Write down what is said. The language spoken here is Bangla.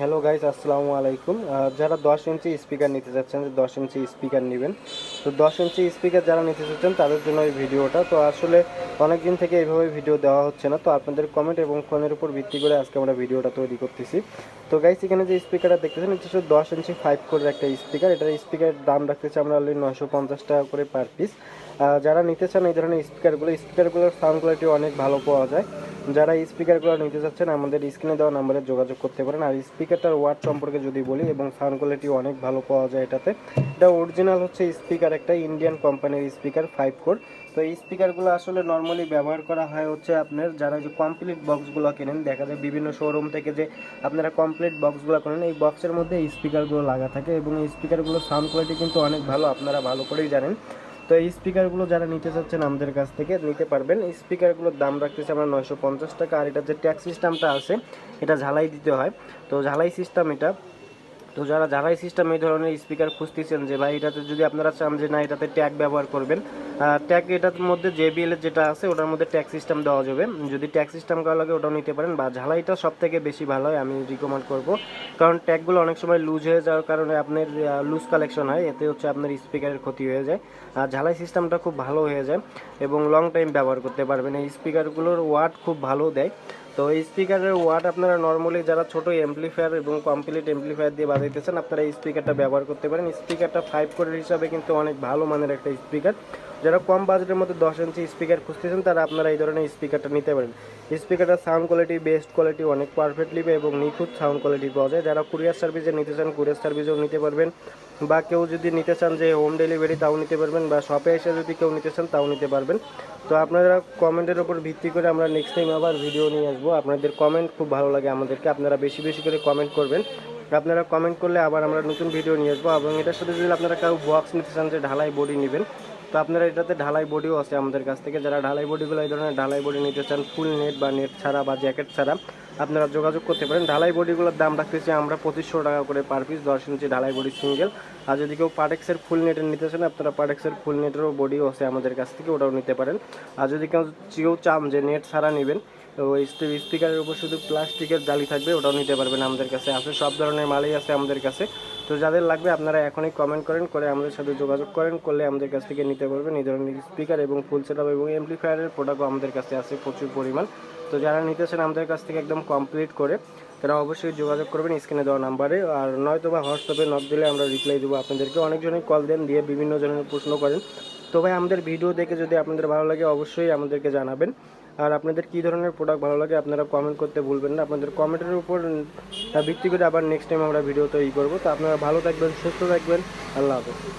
হ্যালো গাইস আসসালামু আলাইকুম। যারা দশ ইঞ্চি স্পিকার নিতে চাচ্ছেন যে দশ ইঞ্চি স্পিকার নেবেন। তো দশ ইঞ্চি স্পিকার যারা নিতে চাচ্ছেন তাদের জন্য এই ভিডিওটা। তো আসলে অনেক দিন থেকে এইভাবে ভিডিও দেওয়া হচ্ছে না। তো আপনাদের কমেন্ট এবং ফোনের উপর ভিত্তি করে আজকে আমরা ভিডিওটা তৈরি করতেছি। তো গাইস এখানে যে স্পিকারটা দেখতেছেন, এটা হচ্ছে দশ ইঞ্চি ফাইভ করে একটা স্পিকার এটার স্পিকারের দাম রাখতেছি আমরা অলরেডি নয়শো পঞ্চাশ টাকা করে পার পিস যারা নিতে চান এই ধরনের স্পিকারগুলো স্পিকারগুলোর সাউন্ড কোয়ালিটি অনেক ভালো পাওয়া যায়। যারা স্পিকারগুলো নিতে চাচ্ছেন, আমাদের স্ক্রিনে দেওয়া নাম্বারে যোগাযোগ করতে পারেন। আর স্পিকারটার ওয়াট সম্পর্কে যদি বলি, এবং সাউন্ড কোয়ালিটি অনেক ভালো পাওয়া যায় এটাতে, এটা অরিজিনাল হচ্ছে স্পিকার একটা ইন্ডিয়ান কোম্পানির স্পিকার ফাইভ কোর তো এই স্পিকারগুলো আসলে নর্মালি ব্যবহার করা হয় হচ্ছে আপনার যারা যে কমপ্লিট বক্সগুলো কেনেন, দেখা যায় বিভিন্ন শোরুম থেকে যে আপনারা কমপ্লিট বক্সগুলো কেনেন এই বক্সের মধ্যে স্পিকারগুলো লাগা থাকে, এবং এই স্পিকারগুলোর সাউন্ড কোয়ালিটি কিন্তু অনেক ভালো, আপনারা ভালো করেই জানেন। তো এই স্পিকারগুলো যারা নিতে চাচ্ছেন আমাদের কাছ থেকে নিতে পারবেন। স্পিকারগুলোর দাম রাখতেছে আমরা নয়শো পঞ্চাশ টাকা। আর এটা যে ট্যাক্স সিস্টেমটা আছে, এটা ঝালাই দিতে হয়। তো ঝালাই সিস্টেম এটা তো যারা ঝালাই সিস্টেম এই ধরনের স্পিকার খুঁজতেছেন যে ভাই এটাতে যদি আপনারা চান যে না, এটাতে ট্যাগ ব্যবহার করবেন ট্যাগ এটার মধ্যে জেবিএল যেটা আছে, ওটার মধ্যে ট্যাগ সিস্টেম দেওয়া যাবে। যদি ট্যাগ সিস্টেম করা লাগে ওটাও নিতে পারেন বা ঝালাইটা সব থেকে বেশি ভালো হয়, আমি রিকমেন্ড করব। কারণ ট্যাগগুলো অনেক সময় লুজ হয়ে যাওয়ার কারণে আপনার লুজ কালেকশন হয়, এতে হচ্ছে আপনার স্পিকারের ক্ষতি হয়ে যায়। আর ঝালাই সিস্টেমটা খুব ভালো হয়ে যায় এবং লং টাইম ব্যবহার করতে পারবেন। এই স্পিকারগুলোর ওয়াট খুব ভালো দেয়। তো এই স্পিকারের ওয়ার্ড আপনারা নর্মালি যারা ছোট এমপ্লিফায়ার এবং কমপ্লিট এমপ্লিফায়ার দিয়ে বাজাইতেছেন, আপনারা এই স্পিকারটা ব্যবহার করতে পারেন। স্পিকারটা ফাইভ কোরের হিসাবে কিন্তু অনেক ভালো মানের একটা স্পিকার যারা কম বাজেটের মধ্যে দশ ইঞ্চি স্পিকার খুঁজতেছেন, তারা আপনারা এই ধরনের স্পিকারটা নিতে পারেন। স্পিকারটার সাউন্ড কোয়ালিটি বেস্ট কোয়ালিটি অনেক পারফেক্টলি এবং নিখুঁত সাউন্ড কোয়ালিটি পাওয়া যায়। যারা কুরিয়ার সার্ভিসে নিতে চান কুরিয়ার সার্ভিসেও নিতে পারবেন। বা কেউ যদি নিতে চান যে হোম ডেলিভারি তাও নিতে পারবেন। বা শপে এসে যদি কেউ নিতে চান, তাও নিতে পারবেন। তো আপনারা কমেন্টের ওপর ভিত্তি করে আমরা নেক্সট টাইম আবার ভিডিও নিয়ে আসব। আপনাদের কমেন্ট খুব ভালো লাগে আমাদেরকে। আপনারা বেশি বেশি করে কমেন্ট করবেন। আপনারা কমেন্ট করলে আবার আমরা নতুন ভিডিও নিয়ে আসব। এবং এটার সাথে যদি আপনারা কেউ বক্স নিতে চান যে ঢালাই বডি নেবেন তো আপনারা এটাতে ঢালাই বডিও আছে আমাদের কাছ থেকে। যারা ঢালাই বডিগুলো এই ধরনের ঢালাই বডি নিতে চান ফুল নেট বা নেট ছাড়া বা জ্যাকেট ছাড়া, আপনারা যোগাযোগ করতে পারেন। ঢালাই বডিগুলোর দাম রাখতেছি আমরা পঁচিশশো টাকা করে পার পিস দশ ইঞ্চি ঢালাই বডি সিঙ্গেল আর যদি কেউ পাটেক্সের ফুল নেটের নিতে চান, আপনারা পাটেক্সের ফুল নেটেরও বডিও আছে আমাদের কাছ থেকে, ওটাও নিতে পারেন। আর যদি কেউ চেয়েও চান যে নেট ছাড়া নেবেন ওই স্পিকারের উপর শুধু প্লাস্টিকের জালি থাকবে, ওটাও নিতে পারবেন আমাদের কাছে। আছে সব ধরনের মালই আছে আমাদের কাছে। তো যাদের লাগবে আপনারা এখনই কমেন্ট করেন, করে আমাদের সাথে যোগাযোগ করেন, করলে আমাদের কাছ থেকে নিতে পারবেন। এই ধরনের স্পিকার এবং ফুল সেটআপ এবং এমপ্লিফায়ারের প্রোডাক্টও আমাদের কাছে আছে প্রচুর পরিমাণ। তো যারা নিতেছেন আমাদের কাছ থেকে একদম কমপ্লিট করে, তারা অবশ্যই যোগাযোগ করবেন স্ক্রিনে দেওয়া নাম্বারে আর নয়তো বা হোয়াটসঅ্যাপে নক দিলে আমরা রিপ্লাই দেবো আপনাদেরকে। অনেকজনই কল দেন, দিয়ে বিভিন্ন জনের প্রশ্ন করেন। তো ভাই, আমাদের ভিডিও দেখে যদি আপনাদের ভালো লাগে, অবশ্যই আমাদেরকে জানাবেন। আর আপনাদের কী ধরনের প্রোডাক্ট ভালো লাগে, আপনারা কমেন্ট করতে ভুলবেন না। আপনাদের কমেন্টের উপর ভিত্তি করে আবার নেক্সট টাইম আমরা ভিডিও তৈরি করব। তো আপনারা ভালো থাকবেন, সুস্থ থাকবেন। আল্লাহ হাফেজ।